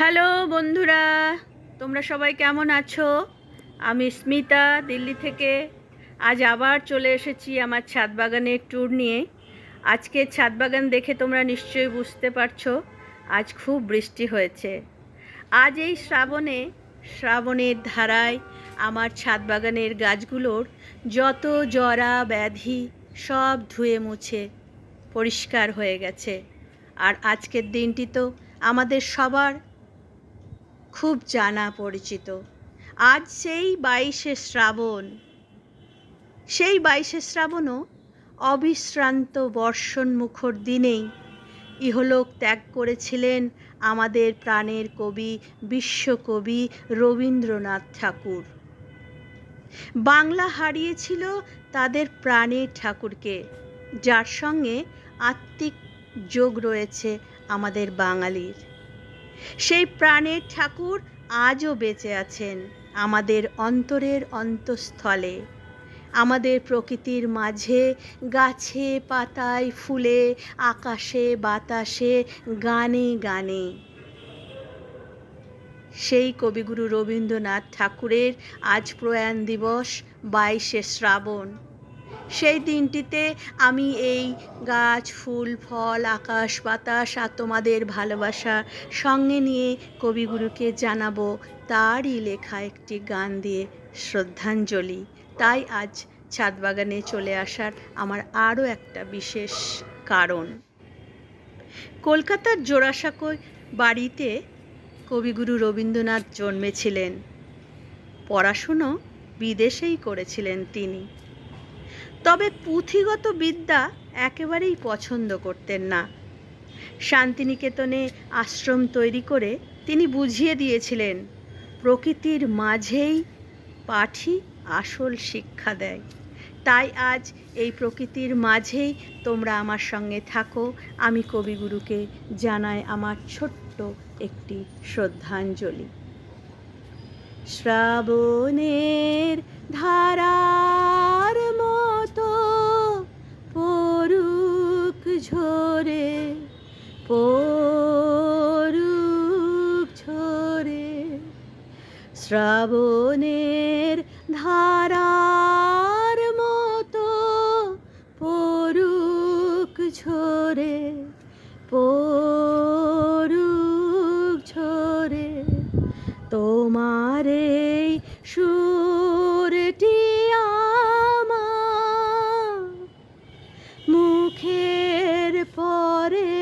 Hello বন্ধুরা, তোমরা সবাই কেমন আছো? আমি স্মিতা, দিল্লি থেকে। আজ আবার চলে এসেছি আমার ছাদ বাগানের ট্যুর নিয়ে। আজকে ছাদ বাগান দেখে তোমরা নিশ্চয়ই বুঝতে পারছ, আজ খুব বৃষ্টি হয়েছে। আজ এই শ্রাবণে, শ্রাবণের ধারায় আমার ছাদ বাগানের গাছগুলোর যত জরা ব্যাধি সব ধুয়ে মুছে পরিষ্কার হয়ে গেছে। আর আজকের দিনটি তো আমাদের সবার খুব জানা পরিচিত। আজ সেই বাইশে শ্রাবণ। সেই বাইশে শ্রাবণও অবিশ্রান্ত বর্ষণ মুখর দিনেই ইহলোক ত্যাগ করেছিলেন আমাদের প্রাণের কবি, বিশ্বকবি রবীন্দ্রনাথ ঠাকুর। বাংলা হারিয়েছিল তাদের প্রাণের ঠাকুরকে, যার সঙ্গে আত্মিক যোগ রয়েছে আমাদের বাঙালির। সেই প্রাণের ঠাকুর আজও বেঁচে আছেন আমাদের অন্তরের অন্তঃস্থলে। আমাদের প্রকৃতির মাঝে গাছে পাতায় ফুলে, আকাশে বাতাসে গানে গানে। সেই কবিগুরু রবীন্দ্রনাথ ঠাকুরের আজ প্রয়াণ দিবস বাইশে শ্রাবণ। সেই দিনটিতে আমি এই গাছ, ফুল, ফল, আকাশ, বাতাস আর তোমাদের ভালোবাসা সঙ্গে নিয়ে কবিগুরুকে জানাব তারই লেখা একটি গান দিয়ে শ্রদ্ধাঞ্জলি। তাই আজ ছাদ বাগানে চলে আসার আমার আরও একটা বিশেষ কারণ। কলকাতার জোড়াসাঁকোয় বাড়িতে কবিগুরু রবীন্দ্রনাথ জন্মেছিলেন। পড়াশুনো বিদেশেই করেছিলেন তিনি। তবে পুঁথিগত বিদ্যা একেবারেই পছন্দ করতেন না। শান্তিনিকেতনে আশ্রম তৈরি করে তিনি বুঝিয়ে দিয়েছিলেন, প্রকৃতির মাঝেই পাঠই আসল শিক্ষা দেয়। তাই আজ এই প্রকৃতির মাঝেই তোমরা আমার সঙ্গে থাকো। আমি কবিগুরুকে জানাই আমার ছোট্ট একটি শ্রদ্ধাঞ্জলি। শ্রাবণের ধারার শ্রাবণের ধারার মতো পরুক ঝরে পরুক ঝরে তোমার এই সুরটি আমার। মুখের পরে,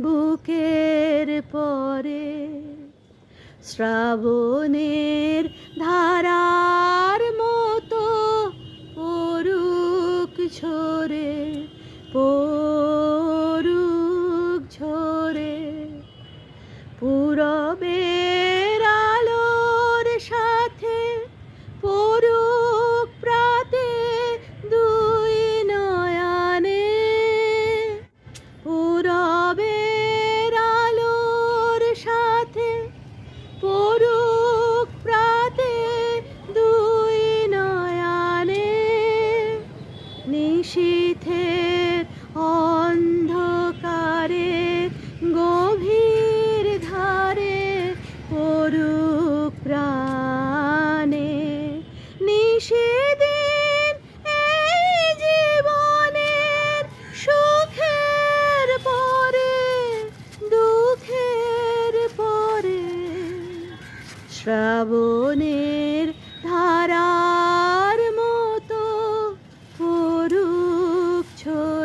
বুকের পরে শ্রাবণের ধারার মতো পরুক ছোরে পরুক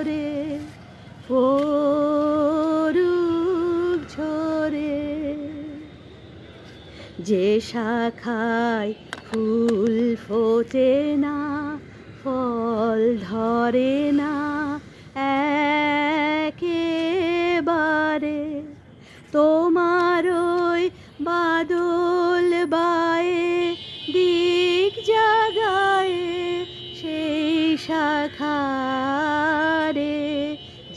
ঝরে পরুক ঝরে। যে শাখায় ফুল ফোটে না, ফল ধরে না একেবারে। তোমার ওই বাদল বায়ে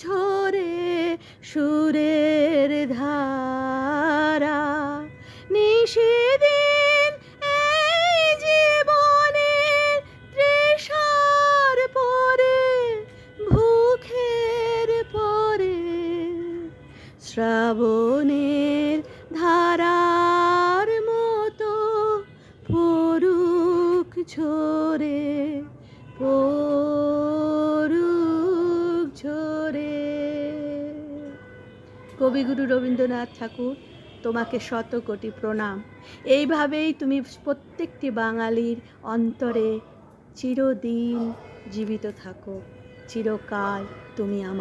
ঝরে সুরের ধারা। নিষেদিন এই জীবনের তৃষার পরে, ভুখের পরে, শ্রাবণের ধারার মতো পড়ুক ঝরে পড়ুক কবিগুরু রবীন্দ্রনাথ ঠাকুর, তোমাকে শত কোটি প্রণাম। এইভাবেই তুমি প্রত্যেকটি বাঙালির অন্তরে চিরদিন জীবিত থাকো। চিরকাল তুমি আমাদের